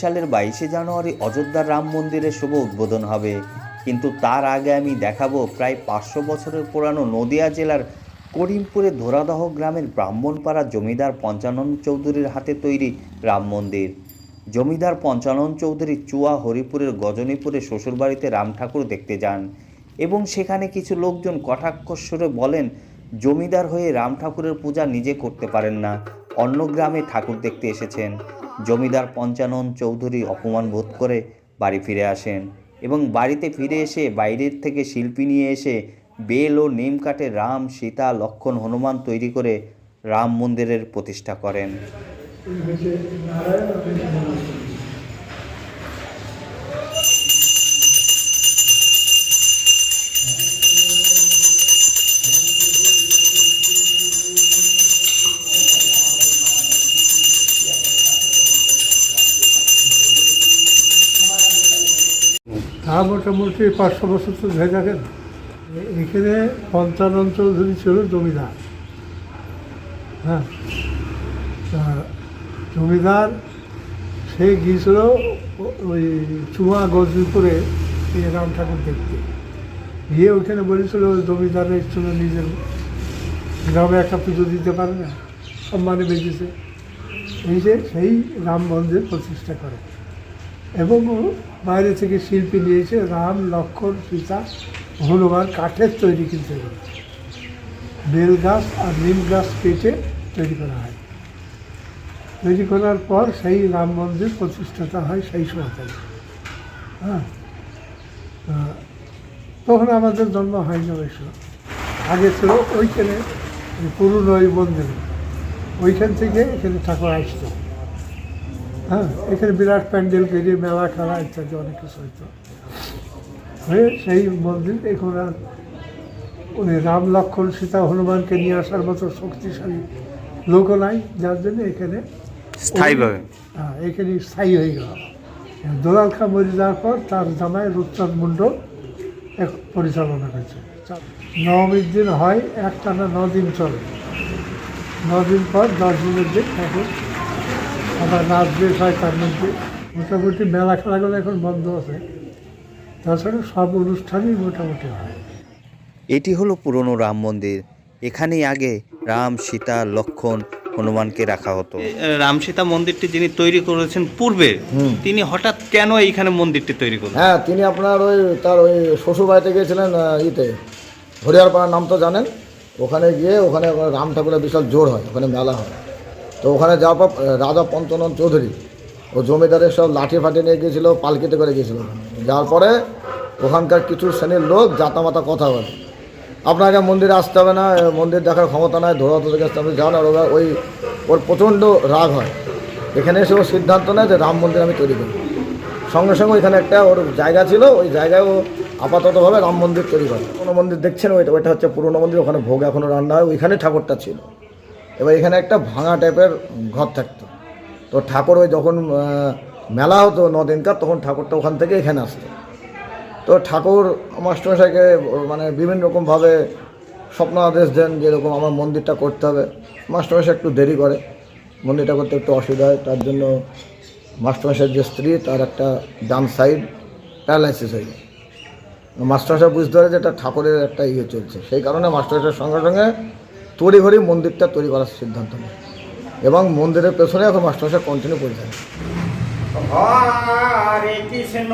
সালের বাইশে জানুয়ারি অযোধ্যার রাম মন্দিরের শুভ উদ্বোধন হবে। কিন্তু তার আগে আমি দেখাবো প্রায় পাঁচশো বছরের পুরানো নদিয়া জেলার করিমপুরে ধোরাদহ গ্রামের ব্রাহ্মণপাড়া জমিদার পঞ্চানন চৌধুরীর হাতে তৈরি রাম মন্দির। জমিদার পঞ্চানন চৌধুরী চুয়া হরিপুরের গজনীপুরে শ্বশুরবাড়িতে রাম ঠাকুর দেখতে যান এবং সেখানে কিছু লোকজন কটাক্ষস্বরে বলেন, জমিদার হয়ে রাম ঠাকুরের পূজা নিজে করতে পারেন না, অন্য গ্রামে ঠাকুর দেখতে এসেছেন। জমিদার পঞ্চানন চৌধুরী অপমান বোধ করে বাড়ি ফিরে আসেন এবং বাড়িতে ফিরে এসে বাইরের থেকে শিল্পী নিয়ে এসে বেল ও নিম কাঠে রাম, সীতা, লক্ষণ, হনুমান তৈরি করে রাম মন্দিরের প্রতিষ্ঠা করেন। তা মোটামুটি পাঁচশো বছর তো ধরে থাকেন এখানে পঞ্চানন চৌধুরী ছিল জমিদার। হ্যাঁ। জমিদার, সে গিয়েছিল ওই চুয়া গজনীপুরে এই রাম ঠাকুর দেখতে। গিয়ে ওখানে বলেছিল, জমিদারের জন্য নিজের গ্রামে একটা পুজো দিতে পারে না? সম্মানে বেঁচেছে এই যে সেই রাম মন্দির প্রতিষ্ঠা করে। এবং বাইরে থেকে শিল্পী নিয়েছে রাম, লক্ষণ, সীতা, হনুমান, কাঠের তৈরি কিন্তু। বেল গাছ আর নিম গাছ কেটে তৈরি করা হয়। তৈরি করার পর সেই রাম মন্দির প্রতিষ্ঠাতা হয় সেই সময়। হ্যাঁ? তখন আমাদের জন্ম হয়নি অবশ্য। আগে ছিল ওইখানে ওই পুরনো ওই মন্দির। ওইখান থেকে এখানে ঠাকুর আসতো। হ্যাঁ এখানে বিরাট প্যান্ডেল করে মেলা খেলা ইত্যাদি অনেক কিছু হইতো। হয়ে সেই মন্দির এখন আর ওই রাম লক্ষণ সীতা হনুমানকে নিয়ে আসার মতো শক্তিশালী লোকও নাই যার জন্য এখানে স্থায়ীভাবে হ্যাঁ এখানে স্থায়ী হয়ে গেল। দোলাল খা মরে যাওয়ার পর তার জামাই রূপচাঁদ মণ্ডল এক পরিচালনা করেছে। নবমীর দিন হয় একটানা ন দিন চলে। ন দিন পর দশ দিনের দিন ঠাকুর আবার নাচ বেশ হয় তার মধ্যে মোটামুটি মেলা খেলাগুলো এখন বন্ধ আছে। তাছাড়া সব অনুষ্ঠানই মোটামুটি হয়। এটি হলো পুরনো রাম মন্দির। এখানেই আগে রাম সীতা লক্ষণ হনুমানকে রাখা হতো। রাম সীতা মন্দিরটি যিনি তৈরি করেছেন পূর্বে তিনি হঠাৎ কেন এইখানে মন্দিরটি তৈরি করলেন? হ্যাঁ তিনি আপনার ওই তার ওই শ্বশুর বাড়িতে গিয়েছিলেন ইতে হরিয়ারপাড়ার নাম তো জানেন। ওখানে গিয়ে ওখানে রাম ঠাকুরের বিশাল জোর হয় ওখানে মেলা হয়। তো ওখানে যাওয়ার পর রাজা পঞ্চনন চৌধুরী ও জমিদারের সব লাঠি ফাটি নিয়ে গিয়েছিল, পালকিতে করে গিয়েছিল। যাওয়ার পরে ওখানকার কিছু শ্রেণির লোক জাতামাতা কথা বলে। আপনাকে মন্দিরে আসতে হবে না মন্দির দেখার ক্ষমতা নাই, ধরা আসতে হবে যান আর ওরা ওই, ওর প্রচণ্ড রাগ হয়। এখানে এসে ও সিদ্ধান্ত নেয় যে রাম মন্দির আমি তৈরি করি সঙ্গে সঙ্গে ওইখানে একটা ওর জায়গা ছিল, ওই জায়গায় ও আপাততভাবে রাম মন্দির তৈরি করে। পুরোনো মন্দির দেখছেন ওইটা? ওইটা হচ্ছে পুরোনো মন্দির, ওখানে ভোগ এখনও রান্না হয়, ওইখানে ঠাকুরটা ছিল। এবার এখানে একটা ভাঙা টাইপের ঘর থাকতো। তো ঠাকুর ওই যখন মেলা হতো নদিনকার, তখন ঠাকুরটা ওখান থেকে এখানে আসতো। তো ঠাকুর মাস্টারমশাইকে মানে বিভিন্ন রকমভাবে স্বপ্ন আদেশ দেন যেরকম আমার মন্দিরটা করতে হবে। মাস্টারমশাই একটু দেরি করে, মন্দিরটা করতে একটু অসুবিধা হয়, তার জন্য মাস্টারমশাইয়ের যে স্ত্রী, তার একটা ডান সাইড প্যারালাইসিস হয়ে যায়। মাস্টারমশাই বুঝতে পারে যে এটা ঠাকুরের একটা ইয়ে চলছে। সেই কারণে মাস্টারমশাইয়ের সঙ্গে সঙ্গে তড়ি ঘড়ি মন্দিরটা তৈরি করার সিদ্ধান্ত নেয়। এবং মন্দিরের পেছনে এখন মাস্টারমশাই কন্টিনিউ করে থাকে। কৃষ্ণ।